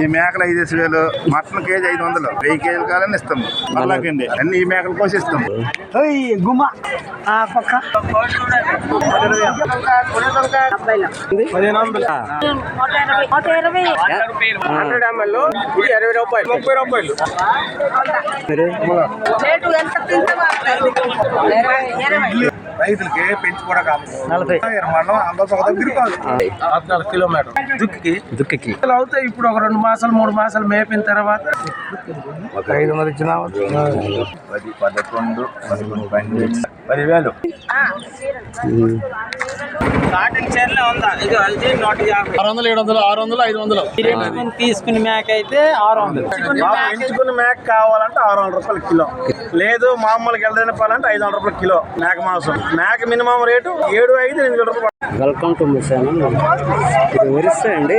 ఈ మేకలు ఐదేసి వేలు మటన్ కేజీ ఐదు వందలు. వెయ్యి కేజీలు కావాలని ఇస్తాం మళ్ళాకండి అన్ని ఈ మేకల కోసం ఇస్తాం గుమ్మ. ఆ పక్క. పదిహేను వందలు. నూట ఇరవై హండ్రెడ్ ఎంఎల్ ఇది ఇరవై రూపాయలు. ముప్పై రూపాయలు. రేటు ఎంత రైతులకి పెంచి కూడా కావాలి నలభై. మనం అందరూ ఒక దగ్గర కాదు పద్నాలుగు కిలోమీటర్ దుక్కి. దుక్కికి అవుతాయి ఇప్పుడు ఒక రెండు మాసాలు మూడు మాసాలు మేపిన తర్వాత. ఐదు వందలు ఇచ్చిన పది పదకొండు పదకొండు పన్నెండు పదివేలు. స్టార్టింగ్ చైర్లే ఉందా? ఇది అది నూట యాభై. ఆరు వందలు ఏడు వందలు ఆరు వందలు ఐదు వందలు. తీసుకుని మేక అయితే ఆరు వందలు. పెంచుకున్న మేక కావాలంటే ఆరు వందల రూపాయలు కిలో. లేదు మామూలుగా వెళ్ళదని పాలంటే ఐదు వందల రూపాయలు కిలో మేక మాంసం. మ్యాక్ మినిమం రేటు ఏడు ఐదు ఎనిమిది రూపాయలు వెల్కమ్ టు మిషన్ ఇది ఒరిస్సా అండి.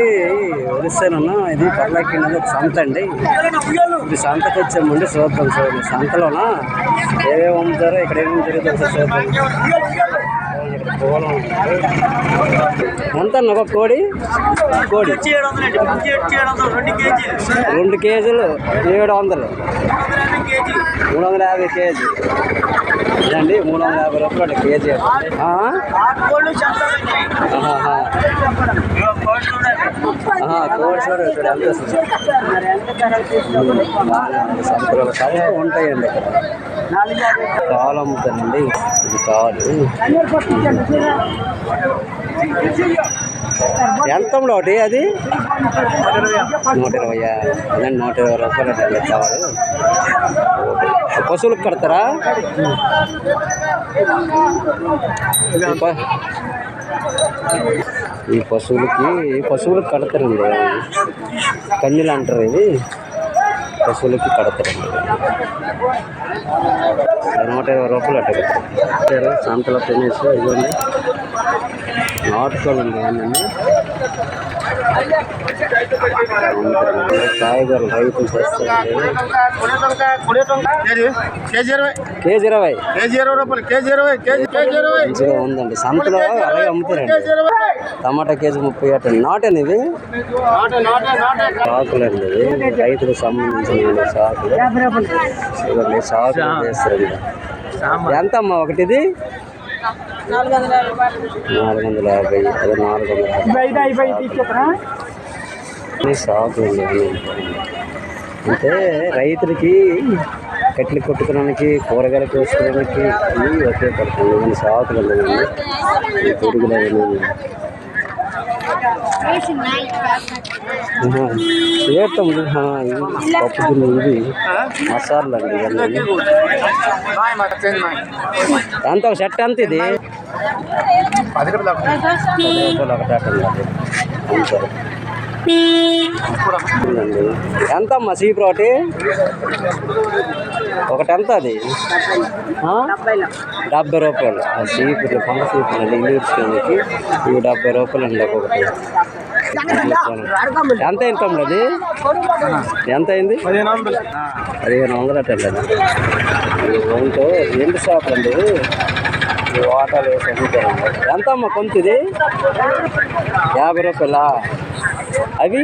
ఒరిస్సానన్నా ఇది పర్లాకి ఒక సంత అండి. ఇది సంతకు వచ్చామండి చూద్దాం సార్ సంతలోన? ఏమేమి అమ్ముతారో ఇక్కడ ఏమేమి జరుగుతుంది సార్ చూద్దాం. ఎంత ఒక కోడి? కోడి. అండి రెండు కేజీలు ఏడు వందలు మూడు వందల యాభై కేజీ. ఇదండి మూడు వందల యాభై రూపాయలు కేజీ. ఉంటాయండి అమ్ముతానండి ఇది పాలు ఎంత ఒకటి అది? నూట ఇరవై అదండి నూట ఇరవై రూపాయలు అండి కావాలి. పశువులకు కడతారా? ఈ పశువులకి పశువులకు కడతారండి. కన్నీళ్ళు అంటారు ఇది పశువులకి కడతారండి. నూట ఇరవై రూపాయలు అట్ట కట్టారు. సంతలో తినేసి ఇవ్వండి ఇవన్నీ కాయగూరలు రైతులు చేస్తారండి కేజీ ఇరవై. కేజీ ఇరవై. కేజీ ఇరవై రూపాయలు. కేజీ ఇరవై కేజీ కేజీ ఇరవై. మంచిగా ఉందండి. సంతలో అలాగే అమ్ముతారండి. టమాటా కేజీ ముప్పై అట్ట నాటేనా ఇది సాకులండి ఇది రైతులకు సంబంధించిన సాకులు చేస్తారండి ఎంత అమ్మా ఒకటి ఇది నాలుగు వందల యాభై అదే నాలుగు వందల యాభై. అంటే రైతులకి కట్లు కొట్టుకోవడానికి కూరగాయలు కోసుకోవడానికి ఇవి ఉపయోగపడుతుంది సాకులు అండి ఈ పొడుగులు అవన్నీ ఏ పప్పు మసాలా అండి ఎంత ఒక షర్ట్ ఎంత ఇది? పది రూపాయలు ఒకటి అట్టండి ఎంత అమ్మా సీప్ ఒకటి ఎంత అది? డెబ్బై రూపాయలు. ఆ సీపులు పంట సీపులు అండి ఇచ్చుకోవడానికి ఇవి డెబ్బై రూపాయలు అండి ఒక్కొక్కటి. ఎంత అయింది తమ్ముడు అది? ఎంత అయింది? పదిహేను వందలు. అట్టండి ఒంటో ఎండు షాపులు అండి ఈ వాటాలు వేసి అమ్ముతారండి ఎంత అమ్మా కొంత ఇది యాభై రూపాయలా? అవి?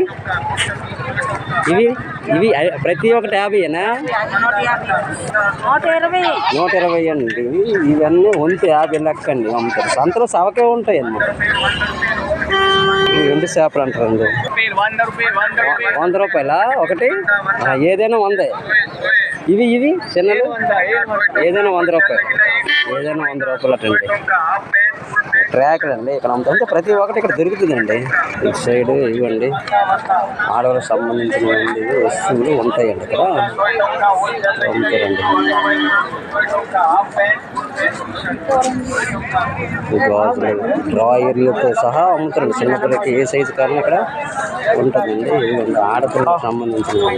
ఇవి ఇవి ప్రతి ఒక్కటి యాభైనా నూట యాభై. నూట ఇరవై అండి. ఇవి ఇవన్నీ వంతు యాభై లెక్క అండి అమ్ముతారు. సంతలో సవకే ఉంటాయి ఇవి ఎండు చేపలు అంటారండి వంద రూపాయలు? ఒకటి? ఏదైనా వందే. ఇవి ఇవి చిన్నలు ఏదైనా వంద రూపాయలు. ఏదైనా వంద రూపాయలు అటండి ట్రాక్లు అండి ఇక్కడ అమ్ముతాం ప్రతి ఒక్కటి ఇక్కడ దొరుకుతుందండి. ఇటు సైడ్ ఇవ్వండి. ఆడవాళ్ళకి సంబంధించినవండి వస్తువులు ఉంటాయండి ఇక్కడ. అమ్ముతారండి. డ్రాయర్లతో సహా అమ్ముతారండి. చిన్నపిల్లకి ఏ సైజు కానీ ఇక్కడ ఉంటుందండి. ఇవ్వండి. ఆడపిల్లకి సంబంధించినవి.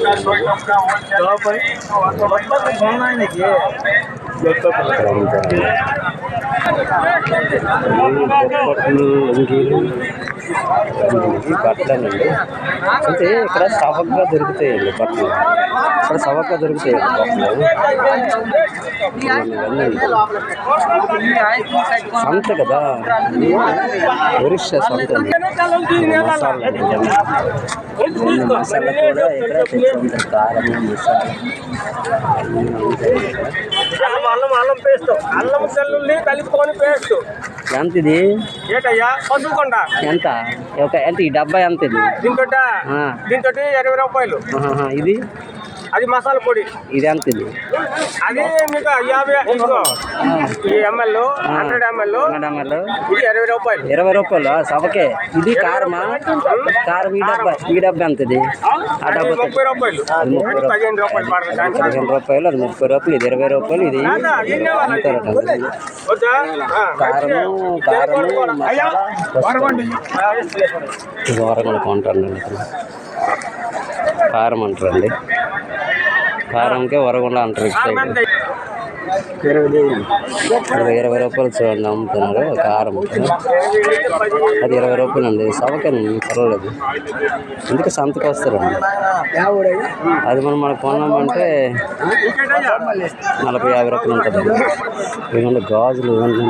ఇక్కడ అమ్ముతారండి బట్టలండి అంటే ఇక్కడ సవగ్గా దొరుకుతాయండి బట్టలు ఇక్కడ సవగ్గా దొరుకుతాయండి బట్టలు సంత కదా ఒరిస్సా సంత మసాలా మసాలా కూడా ఇక్కడ కారం మసాలా అన్నీ ఉంటాయి ఇక్కడ. అల్లం అల్లం పేస్ట్. అల్లం సెల్లుల్లి కలుపుకొని పేస్ట్. ఎంత ఇది ఏటయ్యా పసుపుకొండ ఎంత? ఒక ఎంత? ఈ డబ్బా ఎంత ఇది దీంతో. దీంతో ఇరవై రూపాయలు. ఇది? అది మసాలా పొడి. ఇది ఎంత ఇది? అది మీకు యాభై ఇదిగో ఈ ఎంఎల్ హండ్రెడ్ ఎంఎల్ ఇది ఇరవై రూపాయలు. ఇరవై రూపాయలు సవకే. ఇది కారమా? కారం ఈ డబ్బా ఈ డబ్బా ఎంత ఇది? ఆ డబ్బా ముప్పై రూపాయలు. పదిహేను రూపాయలు. పదిహేను రూపాయలు అది ముప్పై రూపాయలు ఇది ఇరవై రూపాయలు ఇది కారము కారము వరగొండ కొంటాను కారం అంటారండి. కారంకే వరగుండ అంటారు ఇరవై ఇరవై రూపాయలు చూడండి అమ్ముతున్నారు కారం అది ఇరవై రూపాయలు అండి సవకండి పర్వాలేదు. ఎందుకు సంతకు వస్తారండి? అది మనం మనకు కొన్నామంటే నలభై యాభై రూపాయలు ఉంటుంది ఇవ్వండి గాజులు ఇవ్వండి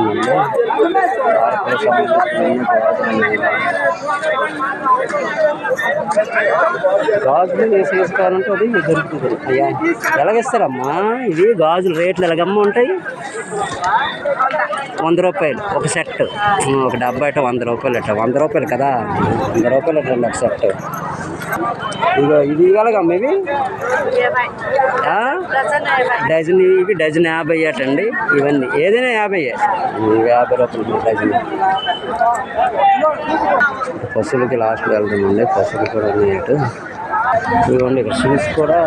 గాజులు వేసి వేసుకోవాలంటే అది దొరుకుతుంది. అయ్యా ఎలాగిస్తారమ్మా? ఇవి గాజులు రేట్లు ఎలాగమ్మ ఉంటాయి? వంద రూపాయలు ఒక సెట్ ఒక డబ్బా అట వంద రూపాయలు అట్ట వంద రూపాయలు కదా? వంద రూపాయలు అట్ట ఒక సెట్ ఇక ఇది ఇవ్వాలగమ్మ ఇవి? డజన్ ఇవి డజన్ యాభై అటండి ఇవన్నీ. ఏదైనా యాభై. యాభై రూపాయలు డజన్. పశువులకి లాస్ట్లో వెళ్దామండి పశువులు కూడా ఉన్నాయట ఇవ్వండి ఇక్కడ షూస్ కూడా.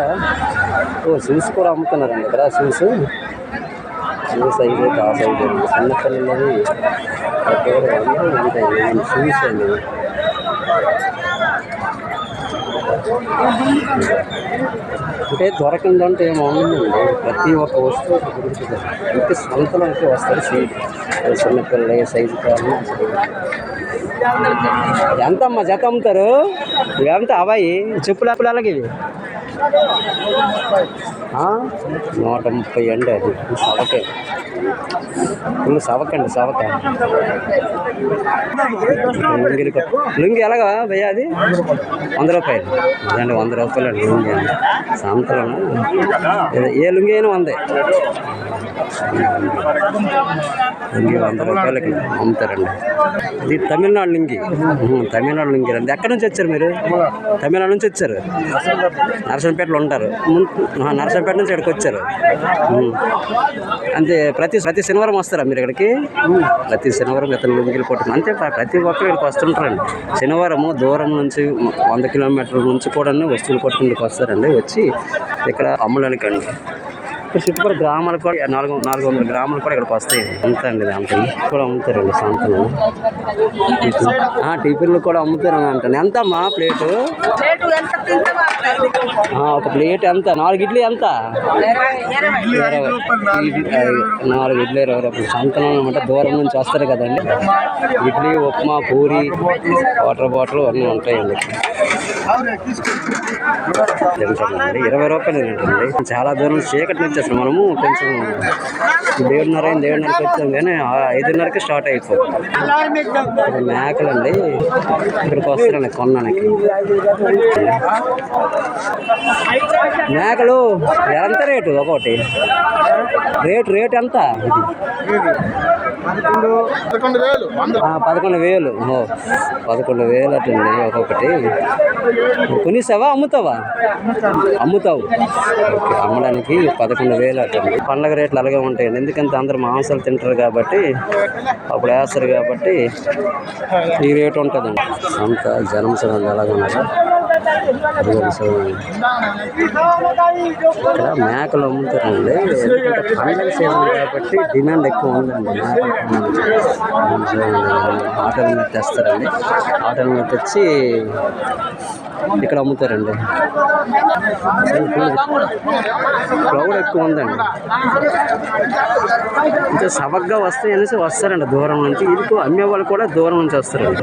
ఓ షూస్ కూడా అమ్ముతున్నారండి ఇక్కడ షూస్ షూస్ అయితే ఆ అయితే అండి చిన్న పిల్లలది షూస్ అండి. అంటే దొరకందంటే ఏమో ప్రతి ఒక్క వస్తువు ఇక్కడ దొరుకుతుంది ఇంటి సంతలో అయితే వస్తారు సీట్. చిన్నపిల్లలు ఏ సైజు కావాలి ఎంత జత అమ్ముతారు? ఇవంతా అవాయి చెప్పులు అప్పులు అలాగే నూట ముప్పై అండి అది. సవకే. ఫుల్ సవకండి సవక. లుంగిలు లుంగి ఎలాగా భయ్యా అది? వంద రూపాయలు. అదండి వంద రూపాయలు అండి లుంగి అండి. సాయంత్రం ఏ- లుంగి అయినా వందే. లుంగి వంద రూపాయలకి అమ్ముతారండి. ఇది తమిళనాడు లుంగి. తమిళనాడు లుంగి అండి ఎక్కడి నుంచి వచ్చారు మీరు? తమిళనాడు నుంచి వచ్చారు? నరసంపేటలో ఉంటారు. ముం- నుంచి ఇక్కడికి వచ్చారు. అంతే ప్రతి ప్రతి శనివారం వస్తారా మీరు ఇక్కడికి? ప్రతి శనివారం ఇతను లుంగిలు కొట్టుకుని అంతే ప్రతి ఒక్కరు ఇక్కడికి వస్తుంటారండి. శనివారము దూరం నుంచి వంద కిలోమీటర్ల నుంచి కూడా వస్తువులు కొట్టుకుంటూ వస్తారండి. వచ్చి ఇక్కడ అమ్మడానికి అండి ఇక్కడ చుట్టుపక్కల గ్రామాలు కూడా నాలుగు నాలుగు వందల గ్రామాలు కూడా ఇక్కడికి వస్తాయి. అంతే అండి దాంట్లో కూడా అమ్ముతారండి ఆ, టిఫిన్లు కూడా అమ్ముతారని అంటాను. ఎంత అమ్మా ప్లేటు ఒక ప్లేట్ ఎంత? నాలుగు ఇడ్లీ ఎంత? నాలుగు ఇడ్లీ ఇరవై రూపాయలు. సంతనం అనమాట దూరం నుంచి వస్తారు కదండి. ఇడ్లీ ఉప్మా పూరి వాటర్ బాటిల్ అన్నీ ఉంటాయండి. ఇరవై రూపాయలు చాలా దూరం చీకటి నుంచి అసలు మనము. కొంచెం ఏడున్నర అయింది ఏడున్నరకి వచ్చాం కానీ ఐదున్నరకి స్టార్ట్ అయిపోతుంది మేకలు మేకలండి ఇక్కడికి వస్తారండి కొన్నానికి మేకలు ఎంత రేటు ఒకటి? రేటు రేట్ ఎంత? పదకొండు వేలు. ఓ పదకొండు వేలు అటండి ఒక్కొక్కటి. కొనిసావా అమ్ముతావా? అమ్ముతావు. అమ్మడానికి పదకొండు వేలు అటుంది పండగ రేట్లు అలాగే ఉంటాయండి. ఎందుకంటే అందరు మాంసాలు తింటారు కాబట్టి అప్పుడు వేస్తారు కాబట్టి ఈ రేటు ఉంటుందండి. అంత జనం సగం ఎలాగ ఇక్కడ మేకలు అమ్ముతారండి. ఎందుకంటే పండగ సీజన్ కాబట్టి డిమాండ్ ఎక్కువ ఉందండి. మేకల ఆటోల మీద తెస్తారండి. ఆటోల మీద తెచ్చి ఇక్కడ అమ్ముతారండి. క్రౌడ్ ఎక్కువ ఉందండి. ఇంకా సవగ్గా వస్తాయి అనేసి వస్తారండి దూరం నుంచి. ఇది అమ్మే వాళ్ళు కూడా దూరం నుంచి వస్తారండి.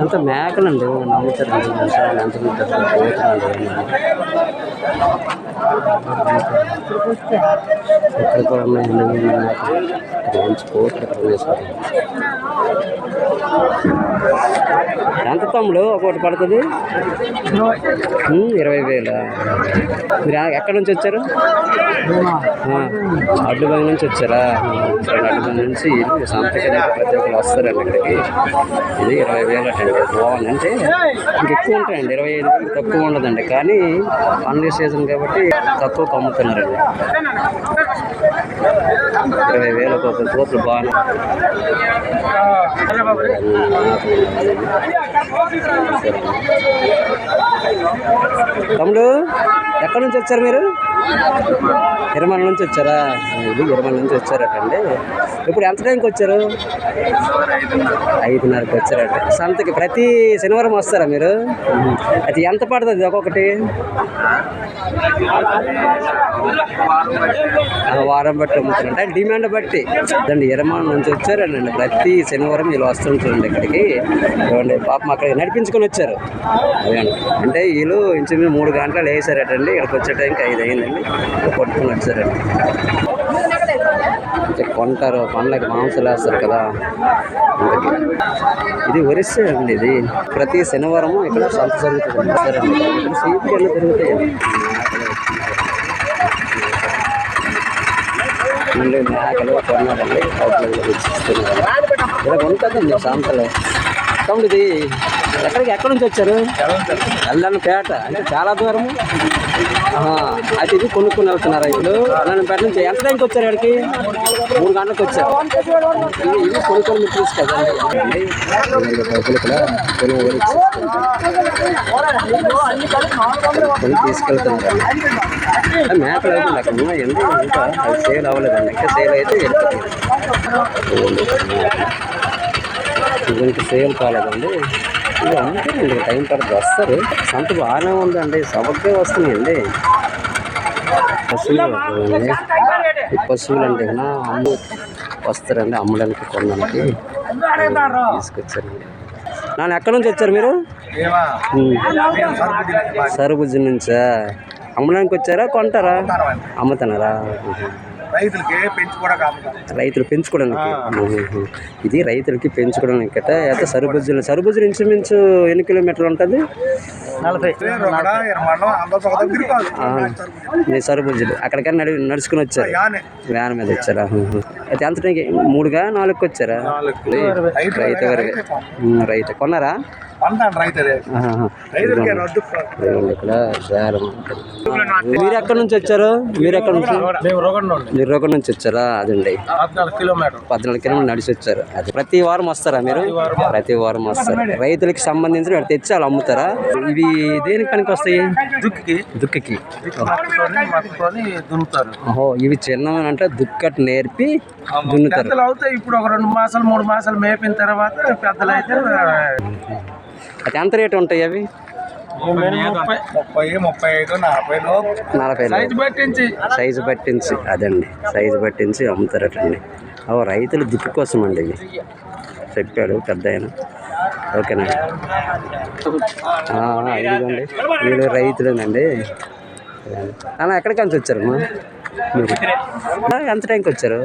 అంత మేకలండి. నమ్ముతారండి ఎంత ఇక్కడ కూడా ఎంత తమ్ముడు? ఒకటి పడుతుంది. ఇరవై వేలు? మీరు ఎక్కడి నుంచి వచ్చారు? ఆ, అడ్డుబంగి నుంచి వచ్చారా? సరే అడ్డుబంగి నుంచి సంతకి ప్రతి ఒక్కరు వస్తారండి ఇక్కడికి. ఇది ఇరవై వేలు అటండి బాగుంది. అంటే ఇంక ఎక్కువ ఉంటాయండి. ఇరవై ఐదు వేలు తక్కువ ఉండదండి. కానీ పండుగ సీజన్ కాబట్టి తక్కువ అమ్ముతున్నారండి ఇరవై వేలు ఒక కోట్లు బాగా తమ్ముడు ఎక్కడి నుంచి వచ్చారు మీరు? ఇరమల నుంచి వచ్చారా? ఇది ఇరమల నుంచి వచ్చారటండి. ఇప్పుడు ఎంత టైంకి వచ్చారు? ఐదున్నరకి వచ్చారట. సంతకి ప్రతి శనివారం వస్తారా మీరు? అది ఎంత పడుతుంది ఒక్కొక్కటి? వారం బట్టి అమ్ముతారు అంటే డిమాండ్ బట్టి. అండి ఇరమాన్ నుంచి వచ్చారండి ప్రతి శనివారం వీళ్ళు వస్తుంటారండి ఇక్కడికి. చూడండి పాపం అక్కడికి నడిపించుకొని వచ్చారు. అదేండి అంటే వీళ్ళు ఇంచుమించు మూడు గంటలు వేసారటండి ఇక్కడికి వచ్చే టైంకి ఐదు అయిందండి. కొట్టుకొని వచ్చారండి. కొంటారు పండ్లకి మాంసాలు వేస్తారు కదా. ఇది ఒరిస్సా అండి ఇది. ప్రతి శనివారం ఇక్కడ సంత జరుగుతుంది. సీట్లు జరుగుతాయి? మళ్ళీ మేకలు కొన్నారండి అవుట్లైన్లో తెచ్చిస్తున్నారు ఇలా ఉంటుందండి సాంతలు. తమ్ముడు ఇది ఎక్కడికి ఎక్కడి నుంచి వచ్చారు? పేట. అంటే చాలా దూరము. ఆహా, అయితే ఇది కొనుక్కుని వెళ్తున్నారా ఇప్పుడు. పేట నుంచి ఎంత టైంకి వచ్చారు ఇక్కడికి? మూడు గంటలకు వచ్చారు. ఇది ఇది కొనుక్కొని మీరు తీసుకెళ్ళండి. తీసుకెళ్తున్నారు. మేకలు అయితే ఇంకా అది సేల్ అవ్వలేదండి ఇంకా సేల్ అయితే వెళ్ళిపోతుంది ఇది ఇంకా సేల్ కాలేదండి. ఇది అమ్ముతారండి టైం పడుతుంది. వస్తారు. సంత బాగానే ఉందండి. సబగ్గా వస్తున్నాయండి. పశువులు పశువులు అంటే అమ్ము వస్తారండి అమ్మడానికి కొనడానికి. తీసుకొచ్చారండి. నాన్న ఎక్కడి నుంచి వచ్చారు మీరు. సరుబుజ్జి నుంచా? అమ్మడానికి వచ్చారా కొంటారా? అమ్ముతున్నారా రైతులు పెంచుకోవడానికి. ఇది రైతులకి పెంచుకోవడానికి. అయితే సరుబుజ్జులు సరుబుజ్జులు ఇంచుమించు ఎన్ని కిలోమీటర్లు ఉంటుంది? నలభై. రొగడ సరుబుజ్జులు అక్కడికన్నా నడి నడుచుకుని వచ్చారు. యానే. వ్యాన్ మీద వచ్చారా. అయితే ఎంత టైంకి మూడుగా నాలుగుకి వచ్చారా? రైతు వరకు. రైతు కొన్నారా. మీరు ఎక్కడి నుంచి వచ్చారు? మీరు ఎక్కడి నుంచి? రొగడ మీరు ఒకటి నుంచి వచ్చారా? అదండి. పద్నాలుగు కిలోమీటర్ నడిచి వచ్చారు. అది ప్రతి వారం వస్తారా మీరు? ప్రతి వారం. వస్తారు. రైతులకి సంబంధించిన తెచ్చి వాళ్ళు అమ్ముతారా? ఇవి దేనికి పనికి వస్తాయి దుక్కి దుక్కికి మట్టుకొని దున్నుతారు. ఓహో ఇవి చిన్న అంటే దుక్కటి నేర్పి దున్నుతారు. అవుతాయి ఇప్పుడు ఒక రెండు మాసాలు మూడు మాసాలు మేపిన తర్వాత పెద్దలు అయితే అది ఎంత రేటు ఉంటాయి అవి? ముప్పై ముప్పై ముప్పై ఐదు నలభై సైజు పట్టించి సైజు పట్టించి అదండి. సైజు పట్టించి అమ్ముతారటండి. ఓ రైతులు దుక్కు కోసం అండి ఇవి. చెప్పాడు పెద్ద ఆయన ఓకేనా ఆ, ఇదిగోండి. వీళ్ళు రైతులేనండి. అలా ఎక్కడికి మీరు ఆ, ఎంత టైంకి వచ్చారు?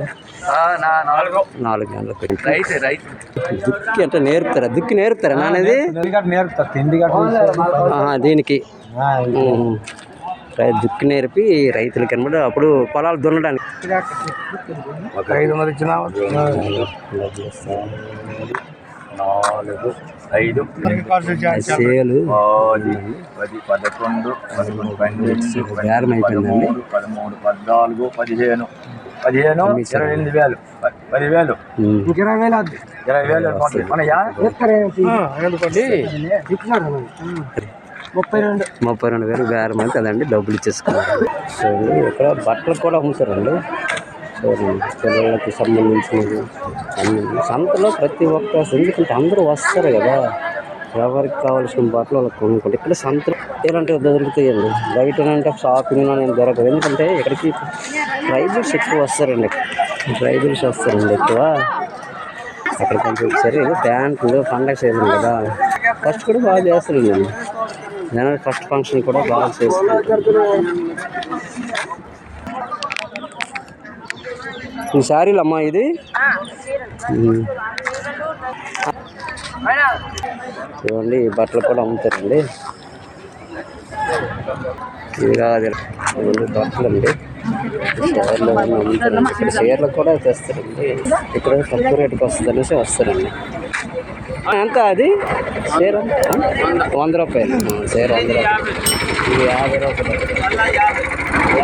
నాలుగు. నాలుగు గంటలకు. రైతు రైతు. దుక్కి అంటే నేర్పుతారా? దుక్కి నేర్పుతారా నానేది దీనికి. దుక్కి నేర్పి రైతులకి అనమాట. అప్పుడు పొలాలు దున్నడానికి. ఐదు వందలు ఇచ్చిన నాలుగు ఐదు సేలు పది పది పదకొండు పదకొండు పన్నెండు పదమూడు పదమూడు పద్నాలుగు పదిహేను పదిహేను ఇరవై ఎనిమిది వేలు. ఇరవై వేలు ఇరవై వేలు. మనయా ముప్పై రెండు. ముప్పై రెండు వేలు బేరం అయితే అదండి డబ్బులు ఇచ్చేసుకున్నారు. సో ఇక్కడ బట్టలు కూడా అమ్ముతారండి పిల్లలకి సంబంధించినవి అన్ని. సంతలో ప్రతి ఒక్క ఎందుకంటే అందరూ వస్తారు కదా. ఎవరికి కావాల్సిన బట్టలు వాళ్ళకి కొనుక్కుంటే ఇక్కడ సంతలో ఇలాంటివి దొరుకుతాయండి? బయట అంటే షాపింగ్ అనేది దొరకదు. ఎందుకంటే ఇక్కడికి ట్రైబుల్స్ ఎక్కువ వస్తారండి. ట్రైబుల్స్ వస్తారండి ఎక్కువ. అక్కడ నుంచి వచ్చారు ఇది ప్యాంట్లు పండగ సీజన్ కదా. ఫస్ట్ కూడా బాగా చేస్తారండి. నేను ఫస్ట్ ఫంక్షన్ కూడా బాగా చేస్తాను ఈ శారీలు అమ్మా ఇది? చూడండి ఈ బట్టలు కూడా అమ్ముతారండి. కాదు బట్టలు అండి. చీరలు ఇక్కడ చీరలు కూడా తెస్తారండి. ఇక్కడ తక్కువ రేటుకి వస్తుంది అనేసి వస్తారండి. ఎంత అది? చీర? వంద రూపాయలు. చీర వంద రూపాయలు. ఇది యాభై రూపాయలు.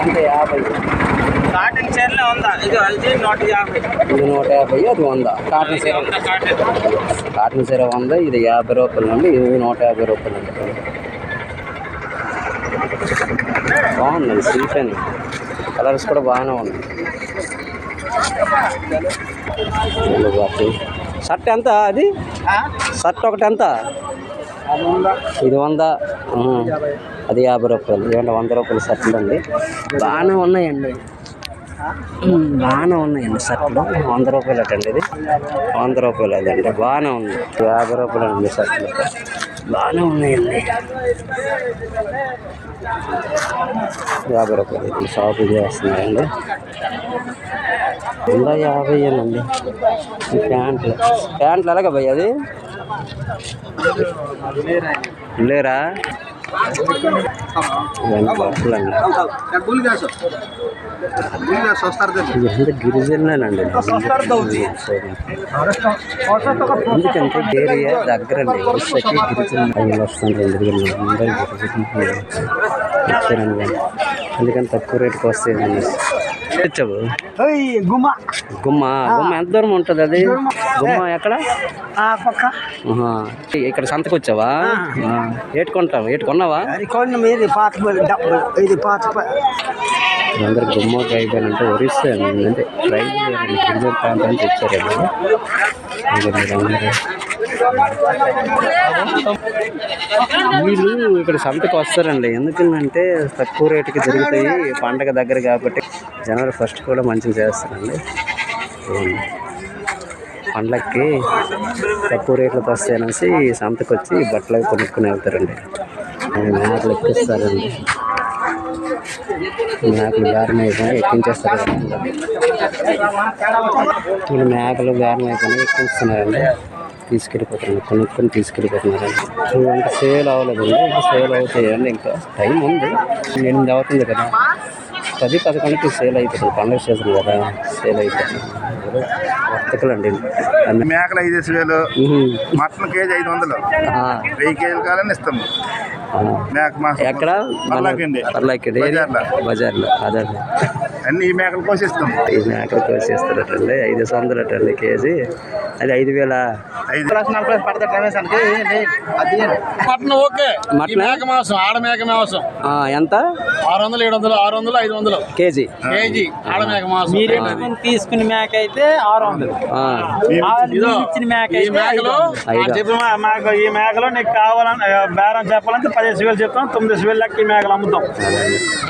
ఎంత? యాభై. కాటన్ చీరలే ఉందా? ఇది ఇది నూట యాభై. ఇది నూట యాభై అది వంద. కాటన్ చీర. కాటన్ చీర వంద ఇది యాభై రూపాయలు అండి ఇది నూట యాభై రూపాయలు అండి బాగుందండి సిల్క్ అని కలర్స్ కూడా బాగానే ఉన్నాయి. షర్ట్ ఎంత అది? షర్ట్ ఒకటి ఎంత? ఇది వంద. అది యాభై రూపాయలు. ఇదంటే వంద రూపాయల షర్ట్లు అండి. బాగానే ఉన్నాయండి. బాగానే ఉన్నాయండి షర్ట్లు. వంద రూపాయలు అటండి ఇది. వంద రూపాయలు అదండి బాగానే ఉంది యాభై రూపాయలు అండి షర్ట్లు. బాగానే ఉన్నాయండి. యాభై రూపాయలు షాప్ చేస్తున్నాయండి వంద యాభై అండి. ప్యాంట్లు. ప్యాంట్లు ఎలాగ భయ్య అది? లేరా? ఇదంతా గిరిజనులేనండి ఎందుకంటే ఏరియా దగ్గరండి ఇసుకి గిరిజనులు అవి వస్తుంటారు ఎందుకంటే అందరూ గిరిజనులు వచ్చారండి అందుకని తక్కువ రేటుకి వస్తాయి తెచ్చావు? గుమ్మ. గుమ్మ. గుమ్మ ఎంత దూరం ఉంటుంది అది? గుమ్మ ఎక్కడ? పక్క. ఇక్కడ సంతకు వచ్చావా. ఏటు కొంటావు? ఏటు కొన్నావా? ఇది పాత ఇది పాత అందరు గుమ్మ ఒరిస్సా అండి. అంటే ట్రైన్ గిరిజన ప్రాంతానికి మీరందరూ వీళ్ళు ఇక్కడ సంతకు వస్తారండి. ఎందుకంటే తక్కువ రేటుకి జరుగుతాయి పండగ దగ్గర కాబట్టి జనవరి ఫస్ట్ కూడా మంచిగా చేస్తారండి. చూడండి. పండగకి తక్కువ రేట్లకు వస్తాయి అనేసి సంతకు వచ్చి బట్టలు కొనుక్కుని వెళ్తారండి. మేకలు ఎక్కిస్తారండి. మేకలు బేరం అయిపోయి ఎక్కించేస్తారు వీళ్ళు మేకలు బేరం అయిపోయి ఎక్కిస్తున్నారండి. తీసుకెళ్ళిపోతున్నారు కొనుక్కొని తీసుకెళ్ళిపోతున్నారండి ఇంకా సేల్ అవ్వలేదండి ఇంకా సేల్ అవుతాయండి ఇంకా టైం ఉంది. ఎనిమిది అవుతుంది కదా. పది పదకొండుకి సేల్ అయిపోతుంది పండుగ సీజన్ కదా సేల్ అయిపోతుంది. వర్తకులు అండి అన్ని మేకలు ఐదేసి వేలు. మటన్ కేజీ ఐదు వందలు. వెయ్యి కేజీలు కావాలని ఇస్తాము. మేక ఎక్కడ? పర్లాకండి. పర్లాకండి. బజార్లో. బజార్లో అదే. అన్ని ఈ మేకలు కోసిస్తాం. ఈ మేకలు కోసేస్తారటండి ఐదు వందలు అటండి కేజీ. అది ఐదు వేల ఐదు మటన్ ఓకే. మటన్? మేక మాంసం ఆడ మేక మాంసం. ఆ, ఎంత? ఆరు వందలు ఏడు వందలు ఆరు వందలు ఐదు వందలు. కేజీ. కేజీ ఆడ మేక మాంసం. తీసుకున్న మేక అయితే ఆరు వందలు. ఇచ్చిన మేక ఈ మేకలు మాకు ఈ మేకలు నీకు కావాలని బేరం చెప్పాలంటే పదిహేను వేలు చెప్తాం తొమ్మిది వేలు లెక్క ఈ మేకలు అమ్ముతాం.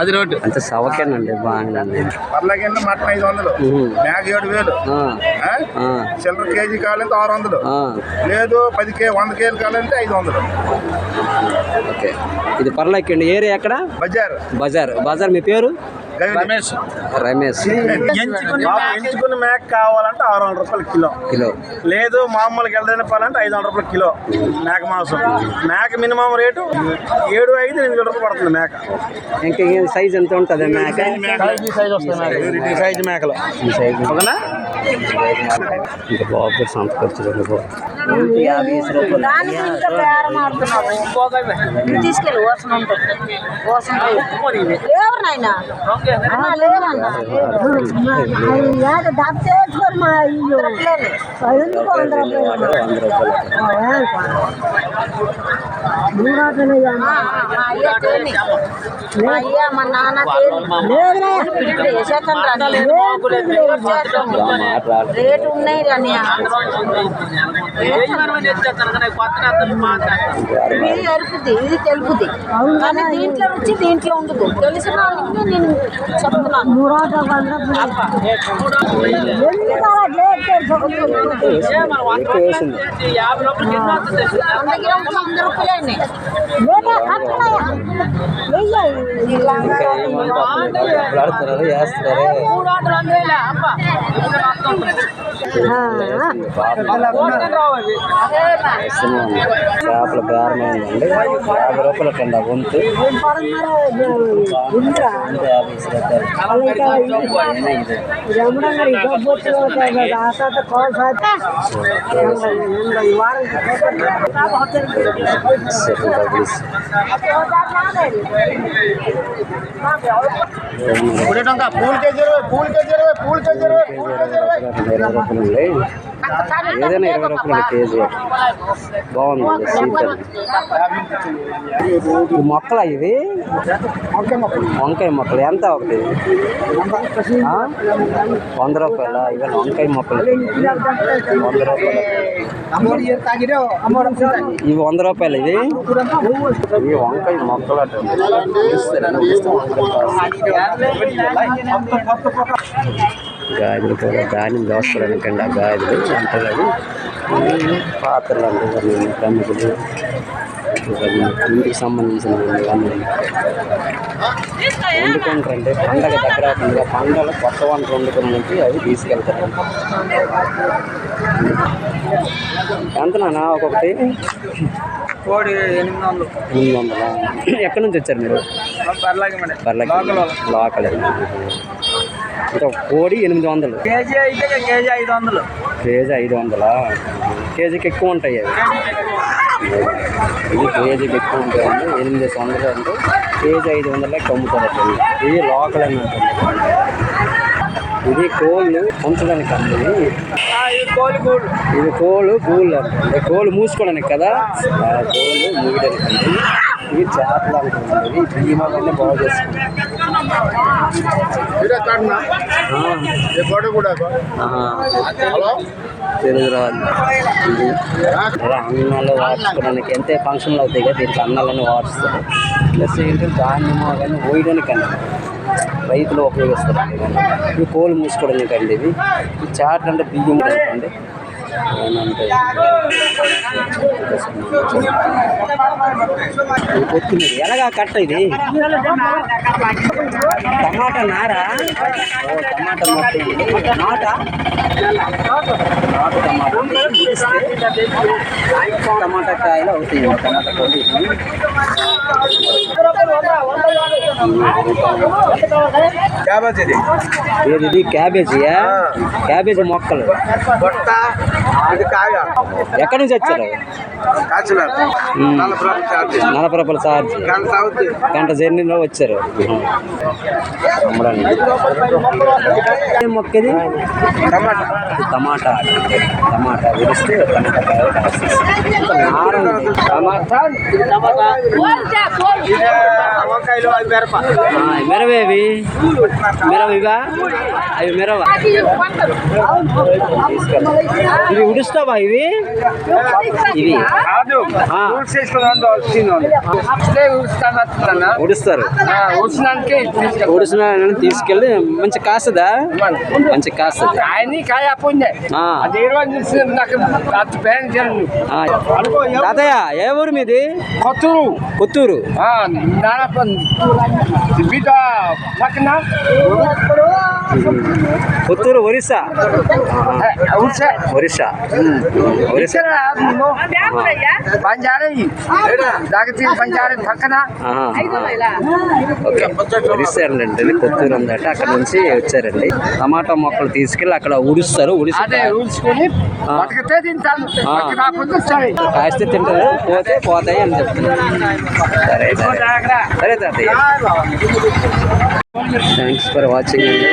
అది. రోడ్డు. అంత సవకేనండి బాగుందండి పర్లాకండి మటన్ ఐదు వందలు. మేక ఏడు వేలు. ఆ, ఆ? ఆ, చిల్లర కేజీ కావాలంటే ఆరు వందలు. ఆ, లేదు పది కే వంద కేజీలు కావాలంటే ఐదు వందలు. ఓకే. ఇది పర్లేకండి. ఏరియా ఎక్కడ? బజార్. బజార్. బజార్ మీ పేరు. రమేష్. రమేష్. మాకు ఎంచుకున్న మేక కావాలంటే ఆరు వందల రూపాయలు కిలో. కిలో. లేదు మామూలుగా వెళ్ళదని పాలంటే ఐదు వందల రూపాయలు కిలో. మేక మాంసం. మేక మినిమం రేటు ఏడు ఐదు ఎనిమిది రూపాయలు పడుతుంది మేక ఇంకా సైజ్ ఎంత ఉంటుంది మేక సైజ్ వస్తుంది ఈ సైజ్ మేకలు. ఈ సైజ్ ఓకేనా? ఇంకా బాబు సంతకు వచ్చిందండి బాబు. యాభై వేసి రూపాయలు. దానికి ఇంకా బేరం ఆడుతున్నావు తీసుకెళ్ళి ఓసం ఉంటుంది ఓసం నాయన. మా అయ్యా. మా నాన్న మాట్లాడు రేటు ఉన్నాయి కానీ ఇది ఎరుపుది ఇది తెలుపుది కానీ దీంట్లో వచ్చి దీంట్లో ఉండదు తెలిసిన వాళ్ళకి నేను చెప్తున్నాను వేసింది ఇంకా ఏమంటారు డబ్బులు ఆడుతున్నారు ఉంది. చేపల బేరం అయిందండి. యాభై రూపాయలు వంతు వంతు యాభై శ్రద్ధాలు నేనే ఇదే సెకండ్ డబ్బులు ఇస్తా. పూల్ కేజీ ఇరవై పూల్ కేజీ ఇరవై పూల్ కేజీ ఏదైనా ఇరవై రూపాయలు కేజీ. బాగుంది. ఈ మొక్కలా ఇవి? వంకాయ మొక్కలు. ఎంత ఒకటి? వంద రూపాయల? ఇవి వంకాయ మొక్కలు. వంద రూపాయలు. ఇవి వంద రూపాయలు ఇది ఇవి వంకాయ మొక్కలు అట. ఇస్తారండి. గాజులు కూడా ధాన్యం దోసుకోవడానికండి ఆ గాజులు. అంటలేదు పాత్రలు అంటే ఇవన్నీ ఇంటికి సంబంధించిన వండుకుంటారంటే పండగ దగ్గర అవుతుందిగా పండగలు కొత్త వంట వండుకోవడానికి అవి తీసుకెళ్తారు ఎంత నాన్న ఒక్కొక్కటి? కోడి ఎనిమిది వందలు. ఎనిమిది వందల? ఎక్కడి నుంచి వచ్చారు మీరు? లోకల్ కోడి ఎనిమిది వందలు. కేజీ అయితే కేజీ ఐదు వందలు. కేజీ ఐదు వందలా? కేజీకి ఎక్కువ ఉంటాయి అవి. ఇది కేజీకి ఎక్కువ ఉంటాయండి ఎనిమిది వందలు అంటే కేజీ ఐదు వందలకి అమ్ముతారు ఇది లోకల్ అని ఉంటుంది ఇది కోళ్ళు ఉంచడానికి అండి ఇది ఇది కోళ్ళు గూళ్ళు అంటే కోళ్ళు మూసుకోవడానికి కదా? ఆ కోళ్ళు మూయడానికి ఇవి చేపలు అనుకుంటుంది బాగా ఇదే ఈ గోడ కూడా హలో తెలుగు అన్నాలు వాడుకోవడానికి ఎంత ఫంక్షన్లు అవుతాయి కదా దీనికి అన్నాలన్నీ వాడుస్తారు ప్లస్ ఏంటంటే ధాన్యము కానీ పోయడానికి అండి. రైతులు ఉపయోగిస్తారు. ఇవి కోళ్ళు మూసుకోవడానికి అండి ఇవి. ఈ చాట్ అంటే బియ్యం అండి కొత్తిమీర ఎలాగా కట్ట ఇది? టమాటా నారా? టమాటా మొత్తం నాటా? నాటు టమాటా. టమాటా కాయలు అవుతాయి టమాటా పొడి క్యాబేజీ ఇది. క్యాబేజీయా? క్యాబేజీ మొక్కలు. ఎక్కడి నుంచి వచ్చారు? రూపాయల ఛార్జ్ గంట జర్నీలో వచ్చారు. అమ్మడానికి ఏం మొక్క ఇది టమాటా. టమాటా టమాటా విరిస్తే టమాటా. మిరవేవి? మిరవ. ఇవా అవి మిరవ ఇవి ఉడుస్తావా ఇవి? ఇవి? ఉడుస్తారు ఉడిసిన తీసుకెళ్ళి మంచి కాస్తుందా? మంచి కాస్తుంది. తాతయ్య ఏ ఊరు మీది? కొత్తూరు. కొత్తూరు. పక్కన? కొత్తూరు ఒరిస్సా. ఒరిస్సా. పక్కన. ఓకే. ఒరిస్సా అండి కొత్తూరు ఉందట అక్కడ నుంచి వచ్చారండి. టమాటా మొక్కలు తీసుకెళ్ళి అక్కడ ఉడుస్తారు కాస్తే తింటారు. పోతే పోతాయి అని చెప్తున్నారు. సరే సరే. సరే తాతయ్య. థ్యాంక్స్ ఫర్ వాచింగ్ అండి.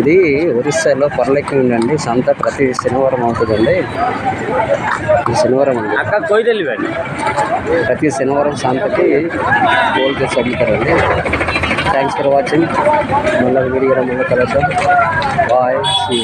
ఇది ఒరిస్సాలో పర్లెక్కి ఉందండి సంత ప్రతి శనివారం అవుతుందండి. ఈ శనివారం అండి. ప్రతి శనివారం సంతకి గోల్డ్ చేసి అమ్ముతారండి. థ్యాంక్స్ ఫర్ వాచింగ్ మళ్ళీ వీడియో మళ్ళీ కలుద్దాం. Bye see